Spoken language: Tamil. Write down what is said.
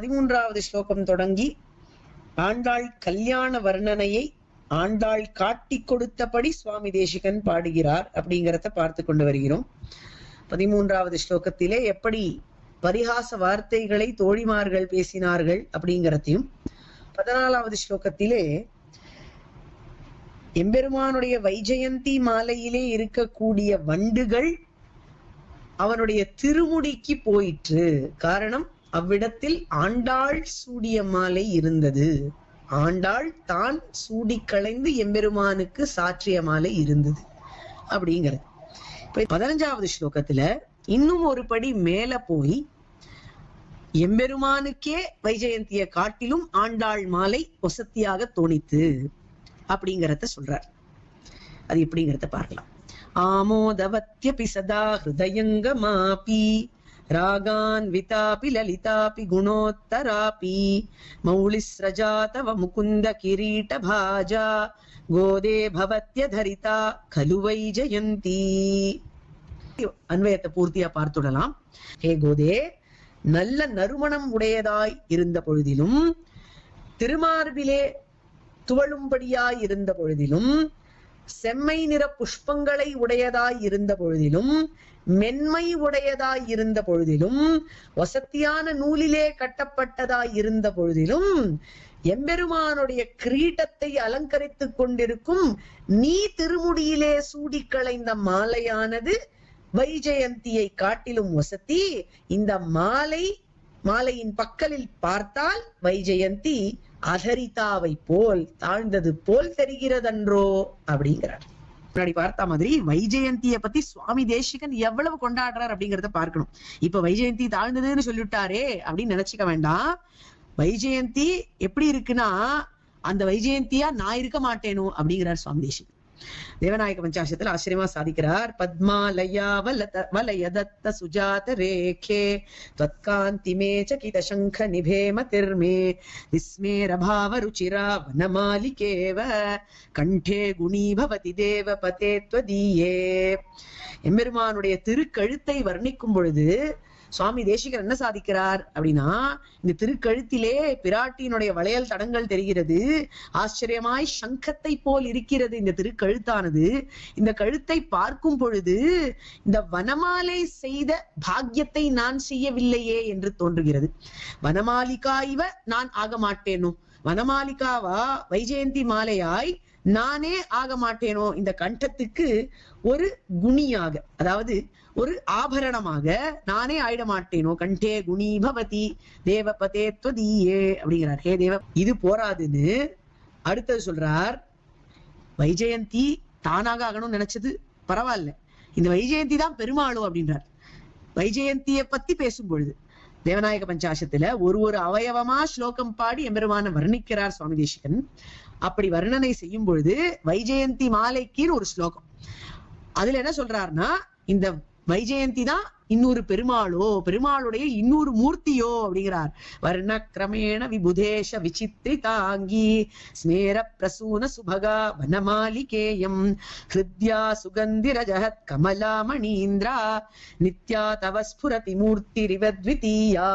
பதிமூன்றாவது ஸ்லோகம் தொடங்கி ஆண்டாள் கல்யாண வர்ணனையை ஆண்டாள் காட்டி கொடுத்தபடி சுவாமி தேசிகன் பாடுகிறார் அப்படிங்கிறத பார்த்து கொண்டு வருகிறோம். பதிமூன்றாவது ஸ்லோகத்திலே எப்படி பரிகாச வார்த்தைகளை தோழிமார்கள் பேசினார்கள் அப்படிங்கிறதையும் பதினாலாவது ஸ்லோகத்திலே எம்பெருமானுடைய வைஜெயந்தி மாலையிலே இருக்கக்கூடிய வண்டுகள் அவனுடைய திருமுடிக்கு போயிற்று. காரணம் அவ்விடத்தில் ஆண்டாள் சூடிய மாலை இருந்தது. ஆண்டாள் தான் சூடி களைந்து எம்பெருமானுக்கு சாற்றிய மாலை இருந்தது. அப்படிங்கிறது. இப்ப பதினஞ்சாவது ஸ்லோகத்துல இன்னும் ஒரு படி மேல போய் எம்பெருமானுக்கே வைஜெயந்திய காட்டிலும் ஆண்டாள் மாலை ஒசத்தியாக தோணித்து அப்படிங்கிறத சொல்றார். அது எப்படிங்கிறத பார்க்கலாம். ஆமோதவத்யபி சதா ஹிருதயங்கமாபி. ராகான்விதாபி லலிதாபி குணோத்தராபி மௌளிஸ்ரஜா தவ முகுந்த கிரீட பாஜா கோதே பவத்யதரிதா கலு வைஜயந்தி அன்வயத்தை பூர்த்தியா பார்த்துடலாம். ஹே கோதே நல்ல நறுமணம் உடையதாய் இருந்த பொழுதிலும் திருமார்பிலே துவளும்படியாய் இருந்த பொழுதிலும் செம்மை நிற புஷ்பங்களை உடையதாய் இருந்த பொழுதிலும் மென்மை உடையதாய் இருந்த பொழுதிலும் வசத்தியான நூலிலே கட்டப்பட்டதாய் இருந்த பொழுதிலும் எம்பெருமானுடைய கிரீட்டத்தை அலங்கரித்துக் கொண்டிருக்கும் நீ திருமுடியிலே சூடி களைந்த மாலையானது வைஜெயந்தியை காட்டிலும் வசதி இந்த மாலை மாலையின் பக்கலில் பார்த்தால் வைஜெயந்தி அகரிதாவை போல் தாழ்ந்தது போல் தெரிகிறதன்றோ? அப்படிங்கிறார். முன்னாடி பார்த்த மாதிரி வைஜெயந்திய பத்தி சுவாமி தேசிகன் எவ்வளவு கொண்டாடுறார் அப்படிங்கறத பார்க்கணும். இப்ப வைஜெயந்தி தாழ்ந்ததுன்னு சொல்லிவிட்டாரே அப்படின்னு நினைச்சுக்க வேண்டாம். வைஜெயந்தி எப்படி இருக்குன்னா அந்த வைஜெயந்தியா நான் இருக்க மாட்டேனோ அப்படிங்கிறார் சுவாமி தேசிகன். தேவநாயக பஞ்சாசத்துல ஆச்சரியமா சாதிக்கிறார் பத்மாலயா வலத வலயதத்த சுஜாத ரேகே त्वत्कान्ति मे चकितशङ्ख निभेम तिर्मे विस्मेरभाव रुचिरा वनमालिकेव கண்டே குணி பவதி தேவபதே त्वदीये எம்பெருமானுடைய திருக்கழுத்தை வர்ணிக்கும் பொழுது சுவாமி தேசிகர் என்ன சாதிக்கிறார் அப்படின்னா இந்த திருக்கழுத்திலே பிராட்டியினுடைய வளையல் தடங்கள் தெரிகிறது. ஆச்சரியமாய் சங்கத்தை போல் இருக்கிறது இந்த திருக்கழுத்தானது. இந்த கழுத்தை பார்க்கும் பொழுது இந்த வனமாலை செய்த பாக்கியத்தை நான் செய்யவில்லையே என்று தோன்றுகிறது. வனமாலிகா இவ நான் ஆக மாட்டேனோ வனமாலிகாவா வைஜெயந்தி மாலையாய் நானே ஆக மாட்டேனோ? இந்த கண்டத்துக்கு ஒரு குணியாக அதாவது ஒரு ஆபரணமாக நானே ஆயிட மாட்டேனோ? கண்டே குணி பவதி தேவபதே துவதீயே அப்படிங்கிறார். ஹே தேவ இது போராதுன்னு அடுத்தது சொல்றார் வைஜெயந்தி தானாக ஆகணும்னு நினைச்சது பரவாயில்ல. இந்த வைஜெயந்தி தான் பெருமாளும் அப்படின்றார். வைஜெயந்தியை பத்தி பேசும் பொழுது தேவநாயக பஞ்சாசத்துல ஒரு ஒரு அவயவமா ஸ்லோகம் பாடி எம்பெருமான வர்ணிக்கிறார் சுவாமி தேசிகன் அப்படி வர்ணனை செய்யும் பொழுது வைஜெயந்தி மாலைக்குன்னு ஒரு ஸ்லோகம். அதுல என்ன சொல்றாருன்னா இந்த வைஜெயந்தி தான் இன்னொரு பெருமாளோ பெருமாளுடைய இன்னொரு மூர்த்தியோ அப்படிங்கிறார். வர்ண கிரமேண விபுதேஷ விசித்திரி தாங்கி ஸ்மேர பிரசூன சுபகா வனமாலிகேயம் ஹிருத்யா சுகந்தி ஜஹத் கமலா மணீந்திரா நித்யா தவ ஸ்புரதி மூர்த்திரிவத்விதீயா